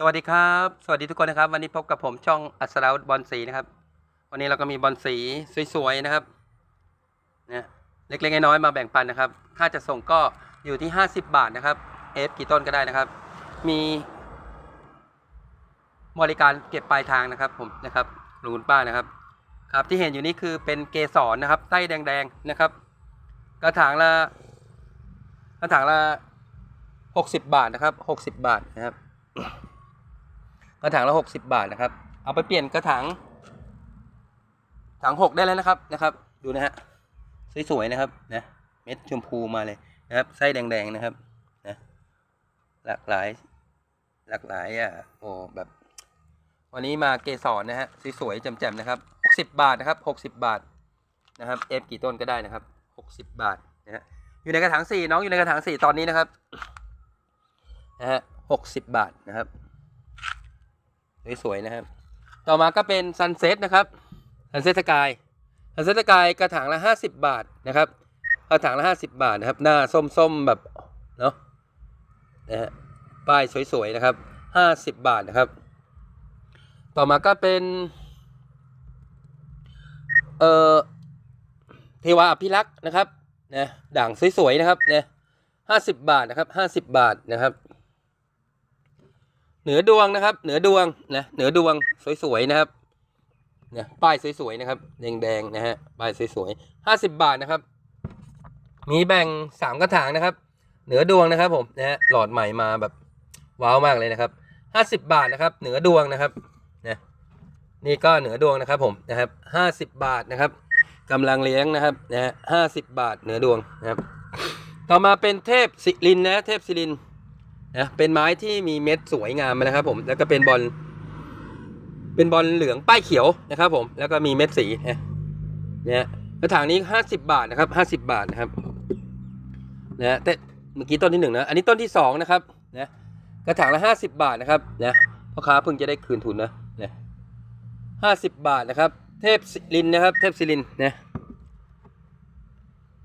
สวัสดีครับ สวัสดีทุกคนนะครับ วันนี้พบกับผมช่องอัศราวบอลสีนะครับ วันนี้เราก็มีบอลสีสวยๆนะครับเนี่ยเล็กๆน้อยๆมาแบ่งปันนะครับค่าจะส่งก็อยู่ที่ 50 บาทนะครับเอฟกี่ต้นก็ได้นะครับ มีบริการเก็บปลายทางนะครับ ผมนะครับลุงป้านะครับ ครับที่เห็นอยู่นี่คือเป็นเกสรนะครับไส้แดงๆนะครับ กระถางละกระถางละ 60 บาทนะครับ 60 บาทนะครับ กระถางละหกสิบาทนะครับ เอาไปเปลี่ยนกระถางถังหกได้แล้วนะครับนะครับ ดูนะฮะสวยๆนะครับนะเม็ดชมพูมาเลยนะครับไส้แดงๆนะครับนะหลากหลาย หลากหลายอะโอ้แบบ วันนี้มาเกสรนะฮะสวยๆแจ่มๆนะครับหกสิบบาทนะครับหกสิบบาทนะครับเอฟกี่ต้นก็ได้นะครับหกสิบบาทนะฮะอยู่ในกระถางสี่น้องอยู่ในกระถางสี่ตอนนี้นะครับนะฮะหกสิบบาทนะครับ สวยๆนะครับ ต่อมาก็เป็นซันเซ็ตนะครับซันเซ็ตสกายซันเซ็ตสกายกระถางละห้าสิบบาทนะครับ กระถางละห้าสิบบาทนะครับ หน้าส้มๆแบบเนาะนะฮะป้ายสวยๆนะครับห้าสิบบาทนะครับ ต่อมาก็เป็น เอ่อเทวาอภิรักษ์นะครับนะด่างสวยๆนะครับเนี่ยห้าสิบบาทนะครับห้าสิบบาทนะครับ เหนือดวงนะครับ เหนือดวงนะเหนือดวงสวยๆนะครับเนี่ยป้ายสวยๆนะครับ แดงๆนะฮะป้ายสวยๆห้าสิบบาทนะครับ มีแบ่งสามกระถางนะครับ เหนือดวงนะครับ ผมนะฮะหลอดใหม่มาแบบว้าวมากเลยนะครับห้าสิบบาทนะครับ เหนือดวงนะครับนะนี่ก็เหนือดวงนะครับผมนะครับห้าสิบบาทนะครับกำลังเลี้ยงนะครับนะฮะห้าสิบบาทเหนือดวงนะครับ ต่อมาเป็นเทพศิลินนะเทพศิลิน นะเป็นไม้ที่มีเม็ดสวยงามนะครับ ผมแล้วก็เป็นบอลเป็นบอลเหลืองป้ายเขียวนะครับ ผมแล้วก็มีเม็ดสีนะเนี่ยกระถางนี้ห้าสิบบาทนะครับห้าสิบบาทนะครับนะแต่เมื่อกี้ต้นที่หนึ่งนะอันนี้ต้นที่สองนะครับนะกระถางละห้าสิบาทนะครับนะพ่อค้าเพิ่งจะได้คืนทุนนะนะห้าสิบบาทนะครับ เทพศิลินนะครับ เทพศิลินนะ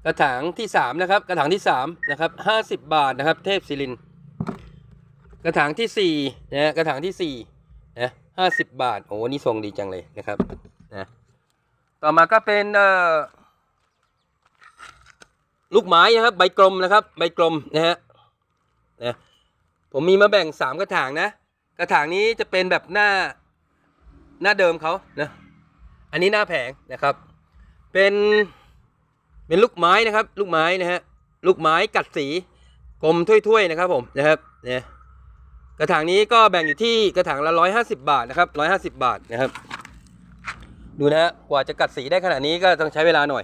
กระถางที่สามนะครับ กระถางที่สามนะครับห้าสิบบาทนะครับ เทพศิลิน กระถางที่สี่นะกระถางที่สี่นะห้าสิบบาท โอ้นี่ทรงดีจังเลยนะครับนะต่อมาก็เป็นเอ่อลูกไม้นะครับ ใบกลมนะครับ ใบกลมนะฮะนะผมมีมาแบ่งสามกระถางนะ กระถางนี้จะเป็นแบบหน้าหน้าเดิมเขานะอันนี้หน้าแผงนะครับ เป็นเป็นลูกไม้นะครับ ลูกไม้นะฮะลูกไม้กัดสีกลมถ้วยๆนะครับผมนะครับเนี่ย กระถางนี้ก็แบ่งอยู่ที่กระถางละร้อยห้าสิบาทนะครับร้อยห้าสิบาทนะครับ ดูนะฮะกว่าจะกัดสีได้ขนาดนี้ก็ต้องใช้เวลาหน่อย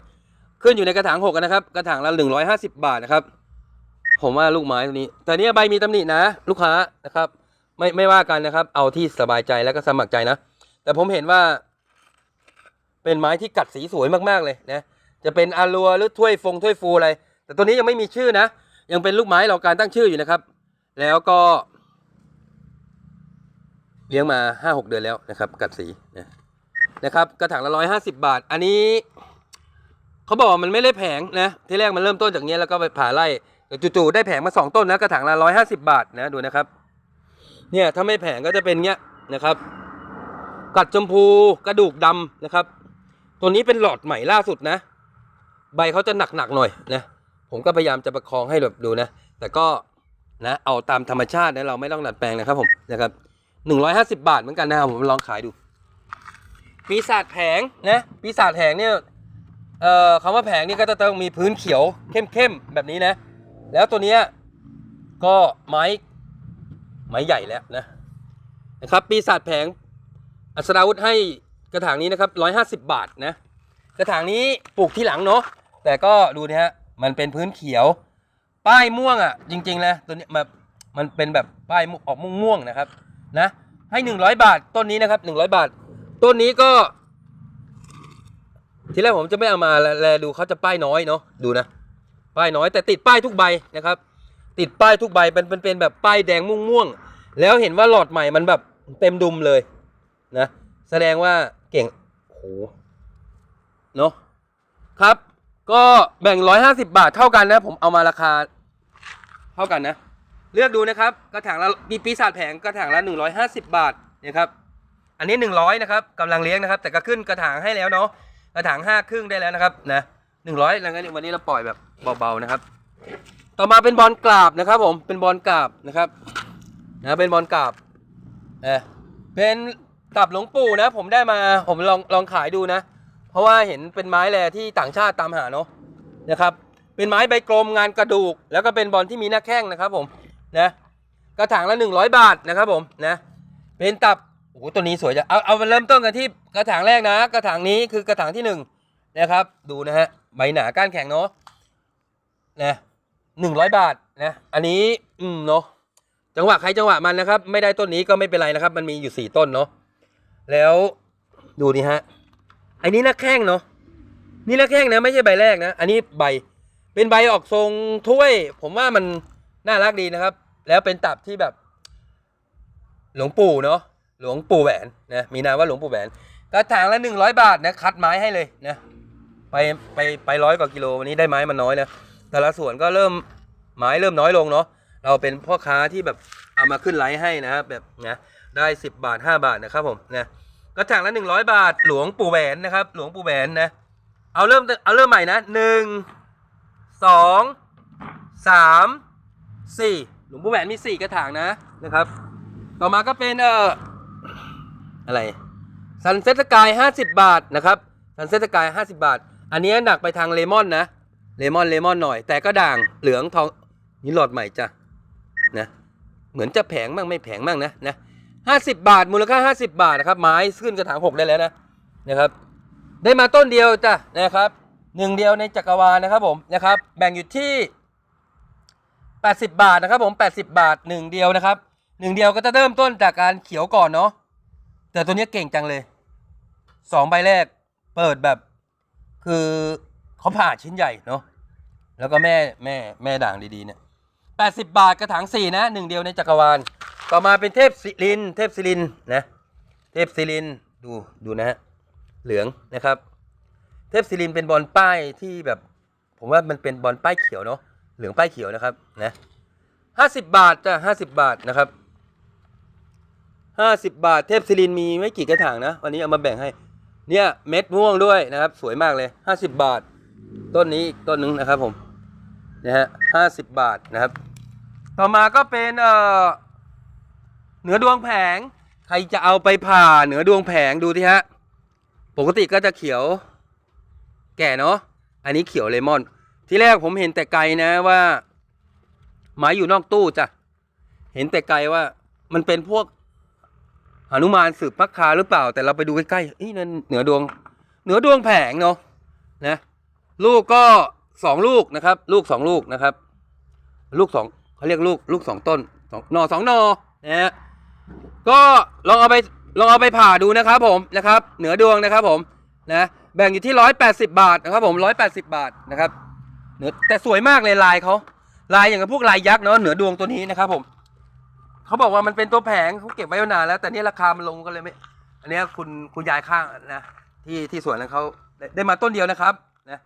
ขึ้นอยู่ในกระถางหกนะครับ กระถางละหนึ่งร้อยห้าสิบาทนะครับ ผมว่าลูกไม้ตัวนี้ แต่เนี้ยใบมีตำหนินะ ลูกค้านะครับ ไม่ไม่ว่ากันนะครับ เอาที่สบายใจแล้วก็สมัครใจนะ แต่ผมเห็นว่า เป็นไม้ที่กัดสีสวยมากๆเลยนะ จะเป็นอารัวหรือถ้วยฟงถ้วยฟูอะไร แต่ตัวนี้ยังไม่มีชื่อนะ ยังเป็นลูกไม้เรอการตั้งชื่ออยู่นะครับ แล้วก็ เลี้ยงมาห้าหกเดือนแล้วนะครับกัดสีนะนะครับกระถางละร้อยห้าสิบาท อันนี้เขาบอกว่ามันไม่ได้แผงนะที่แรกมันเริ่มต้นจากเนี้ยแล้วก็ไปผ่าไล่จู่ๆได้แผงมาสองต้นนะกระถางละร้อยห้าสิบาทนะดูนะครับ เนี่ยถ้าไม่แผงก็จะเป็นเงี้ยนะครับ กัดชมพูกระดูกดำนะครับ ตัวนี้เป็นหลอดใหม่ล่าสุดนะ ใบเขาจะหนักๆหน่อยนะผมก็พยายามจะประคองให้แบบดูนะ แต่ก็นะเอาตามธรรมชาตินะเราไม่ต้องดัดแปลงนะครับผมนะครับ หนึ่งร้อยห้าสิบาทเหมือนกันนะครับผมลองขายดู ปีศาจแผงนะปีศาจแผงเนี่ยเอ่อคำว่าแผงนี่ก็จะต้องมีพื้นเขียวเข้มๆแบบนี้นะ แล้วตัวเนี้ยก็ไม้ไม้ใหญ่แล้วนะนะครับ ปีศาจแผงอัศราวุธให้กระถางนี้นะครับร้อยห้าสิบบาทนะกระถางนี้ปลูกที่หลังเนาะแต่ก็ดูนะฮะมันเป็นพื้นเขียว ป้ายม่วงอะ จริงๆนะตัวนี้แบบมันเป็นแบบป้ายออกม่วงๆนะครับ นะให้หนึ่งร้อยบาทต้นนี้นะครับหนึ่งร้อยบาท ต้นนี้ก็ ทีแรกผมจะไม่เอามาแลดูเขาจะป้ายน้อยเนาะดูนะ ป้ายน้อยแต่ติดป้ายทุกใบนะครับ ติดป้ายทุกใบเป็นเป็นเป็นแบบป้ายแดงม่วงๆแล้วเห็นว่าหลอดใหม่มันแบบเต็มดุมเลยนะ แสดงว่าเก่งโอ้โหเนาะครับ ก็แบ่งร้อยห้าสิบาทเท่ากันนะ ผมเอามาราคา เท่ากันนะ เลือกดูนะครับกระถางละมีปีศาจแผงกระถางละ 150 บาทนะครับอันนี้ 100นะครับกำลังเลี้ยงนะครับ แต่ก็ขึ้นกระถางให้แล้วเนาะกระถางห้าครึ่งได้แล้วนะครับนะ100แล้วงั้นวันนี้เราปล่อยแบบเบาๆนะครับ ต่อมาเป็นบอลกราบนะครับ ผมเป็นบอลกราบนะครับนะเป็นบอลกราบนะเป็นกราบหลวงปู่นะ ผมได้มาผมลองลองขายดูนะ เพราะว่าเห็นเป็นไม้แลที่ต่างชาติตามหาเนาะนะครับ เป็นไม้ใบกลมงานกระดูก แล้วก็เป็นบอลที่มีหน้าแข้งนะครับ ผม นะกระถางละ 100 บาทนะครับผมนะเป็นตับโอ้โหตัวนี้สวยจังเอาเอาเริ่มต้นกันที่กระถางแรกนะ กระถางนี้คือกระถางที่หนึ่งนะครับ ดูนะฮะใบหนาก้านแข็งเนาะนะหนึ่งร้อยบาทนะอันนี้อืมเนาะจังหวะใครจังหวะมันนะครับ ไม่ได้ต้นนี้ก็ไม่เป็นไรนะครับ มันมีอยู่สี่ต้นเนาะแล้วดูนี่ฮะอันนี้น้าแข้งเนาะนี่น้าแข้งนะไม่ใช่ใบแรกนะ อันนี้ใบเป็นใบออกทรงถ้วย ผมว่ามัน น่ารักดีนะครับ แล้วเป็นตับที่แบบ หลวงปู่เนาะหลวงปู่แหวนนะมีนามว่าหลวงปู่แหวนกระถางละหนึ่งร้อยบาทนะคัดไม้ให้เลยนะไปไปไปร้อยกว่ากิโลวันนี้ได้ไม้มันน้อยนะแต่ละส่วนก็เริ่มไม้เริ่มน้อยลงเนาะเราเป็นพ่อค้าที่แบบเอามาขึ้นไลฟ์ให้นะครับแบบนะได้สิบบาทห้าบาทนะครับผมนะกระถางละหนึ่งร้อยบาท หลวงปู่แหวนนะครับ หลวงปู่แหวนนะ เอาเริ่มเอาเริ่มใหม่นะหนึ่ง สี่หลวงปู่แหวนมีสี่กระถางนะนะครับ ต่อมาก็เป็นเอ่ออะไรซันเซ็ตสกายห้าสิบบาทนะครับซันเซ็ตสกายห้าสิบาท อันนี้หนักไปทางเลมอนนะเลมอนเลมอนหน่อย แต่ก็ด่างเหลืองทองนี่หลอดใหม่จ้ะนะเหมือนจะแผงบ้างไม่แผงบ้างนะนะห้าสิบบาทมูลค่าห้าสิบาทนะครับไม้ขึ้นกระถางหกได้แล้วนะนะครับ ได้มาต้นเดียวจ้ะนะครับหนึ่งเดียวในจักรวาลนะครับผมนะครับ แบ่งอยู่ที่ 80 บาทนะครับผม80 บาทหนึ่งเดียวนะครับหนึ่งเดียวก็จะเริ่มต้นจากการเขียวก่อนเนาะแต่ตัวนี้เก่งจังเลยสองใบแรกเปิดแบบ คือเขาผ่าชิ้นใหญ่เนาะแล้วก็แม่แม่แม่ด่างดีๆเนี่ย80บาทกระถางสี่นะหนึ่งเดียวในจักรวาล ต่อมาเป็นเทพศิริน เทพศิรินนะ เทพศิรินดูดูนะฮะเหลืองนะครับ เทพศิรินเป็นบอลป้ายที่แบบ ผมว่ามันเป็นบอลป้ายเขียวเนาะ เหลืองป้ายเขียวนะครับนะห้าสิบบาทจ้ะห้าสิบบาทนะครับห้าสิบบาทเทพศิรินมีไม่กี่กระถางนะ วันนี้เอามาแบ่งให้ เนี่ยเม็ดม่วงด้วยนะครับ สวยมากเลยห้าสิบบาท ต้นนี้อีกต้นหนึงนะครับผมนะฮะห้าสิบบาทนะครับ ต่อมาก็เป็นเอ่อเหนือดวงแผง ใครจะเอาไปผ่าเหนือดวงแผงดูที่ฮะ ปกติก็จะเขียว แก่เนาะ อันนี้เขียวเลมอน ที่แรกผมเห็นแต่ไกลนะว่าไม้อยู่นอกตู้จ้ะ เห็นแต่ไกลว่ามันเป็นพวกหนุมานสืบพักคาหรือเปล่า แต่เราไปดูใกล้ๆเอ้ยนั่นเหนือดวง เหนือดวงแผงเนาะนะ ลูกก็สองลูกนะครับ ลูกสองลูกนะครับ ลูกสองเขาเรียกลูกลูกสองต้นสองนอสองนอนะฮะก็ลองเอาไปลองเอาไปผ่าดูนะครับผมนะครับ เหนือดวงนะครับผมนะแบ่งอยู่ที่ร้อยแปดสิบาทนะครับผมร้อยแปดสิบาทนะครับ เหนือแต่สวยมากเลยลายเขาลายอย่างกับพวกลายยักษ์เนาะเหนือดวงตัวนี้นะครับผมเขาบอกว่ามันเป็นตัวแผงเขาเก็บไว้มานานแล้ว แต่นี่ราคามันลงก็เลยไม่ อันนี้คุณคุณยายข้างนะที่ที่สวนของเขาได้ได้มาต้นเดียวนะครับนะ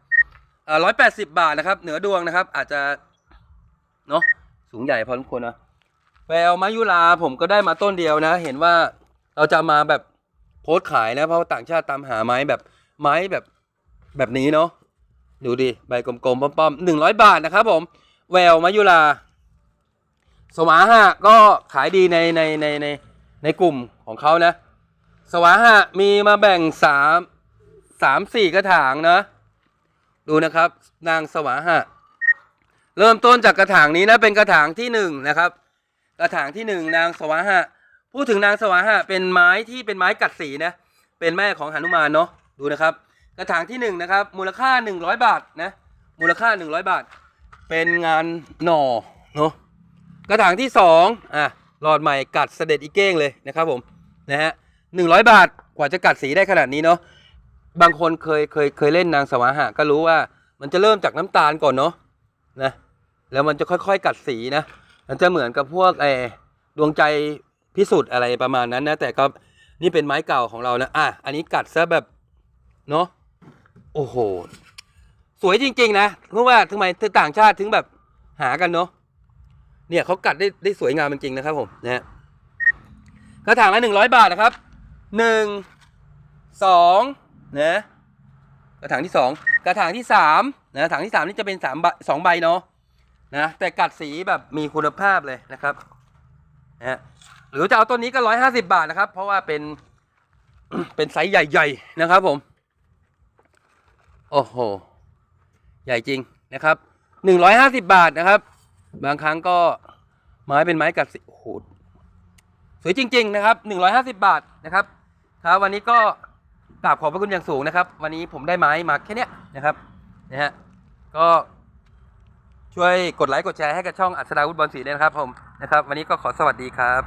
ร้อยแปดสิบบาทนะครับ เหนือดวงนะครับ อาจจะเนาะสูงใหญ่พอสมควรนะแววมายุราผมก็ได้มาต้นเดียวนะ เห็นว่าเราจะมาแบบโพสต์ขายนะเพราะต่างชาติตามหาไม้แบบไม้แบบแบบนี้เนาะ ดูดิ ใบกลมๆป้อมๆหนึ่งร้อยบาทนะครับผม แววมายุราสวาหะก็ขายดีในในในในในกลุ่มของเขานะ สวาหะมีมาแบ่งสามสามสี่กระถางนะ ดูนะครับ นางสวาหะ เริ่มต้นจากกระถางนี้นะ เป็นกระถางที่หนึ่งนะครับ กระถางที่หนึ่งนางสวาหะ พูดถึงนางสวาหะเป็นไม้ที่เป็นไม้กัดสีนะ เป็นแม่ของหนุมานเนาะ ดูนะครับ กระถางที่หนึ่งนะครับมูลค่าหนึ่งร้อยบาทนะมูลค่าหนึ่งร้อยบาท เป็นงานหน่อเนาะกระถางที่สองอะหลอดใหม่กัดเสด็จอีเก้งเลยนะครับผมนะฮะหนึ่งร้อยบาทกว่าจะกัดสีได้ขนาดนี้เนาะบางคนเคยเคยเคยเล่นนางสวาหะก็รู้ว่ามันจะเริ่มจากน้ำตาลก่อนเนาะนะแล้วมันจะค่อยๆ กัดสีนะมันจะเหมือนกับพวกไอ้ดวงใจพิสูจน์อะไรประมาณนั้นนะแต่ก็นี่เป็นไม้เก่าของเรานะอะอันนี้กัดซะแบบเนาะ โอ้โห สวยจริง ๆ นะเพราะว่าทำไมต่างชาติถึงแบบหากันเนาะเนี่ยเขากัดได้ได้สวยงามจริงๆนะครับผมนะกระถางละหนึ่งร้อยบาทนะครับหนึ่งสองนะกระถางที่สองกระถางที่สามนะถังที่สามนี่จะเป็นสามใบสองใบเนาะนะแต่กัดสีแบบมีคุณภาพเลยนะครับนะฮะหรือจะเอาต้นนี้ก็ร้อยห้าสิบาทนะครับ เพราะว่าเป็นเป็นไซส์ใหญ่ ๆ นะครับผม โอ้โห ใหญ่จริงนะครับหนึ่งร้อยห้าสิบาทนะครับ บางครั้งก็ไม้เป็นไม้กัดสีโอ้โหสวยจริง ๆ นะครับหนึ่งร้อยห้าสิบาทนะครับครับวันนี้ก็กราบขอบพระคุณอย่างสูงนะครับ วันนี้ผมได้ไม้มาแค่นี้นะครับนะฮะก็ช่วยกดไลค์กดแชร์ให้กับช่องอัศดาวุฒิบอลสีด้วยนะครับผมนะครับ วันนี้ก็ขอสวัสดีครับ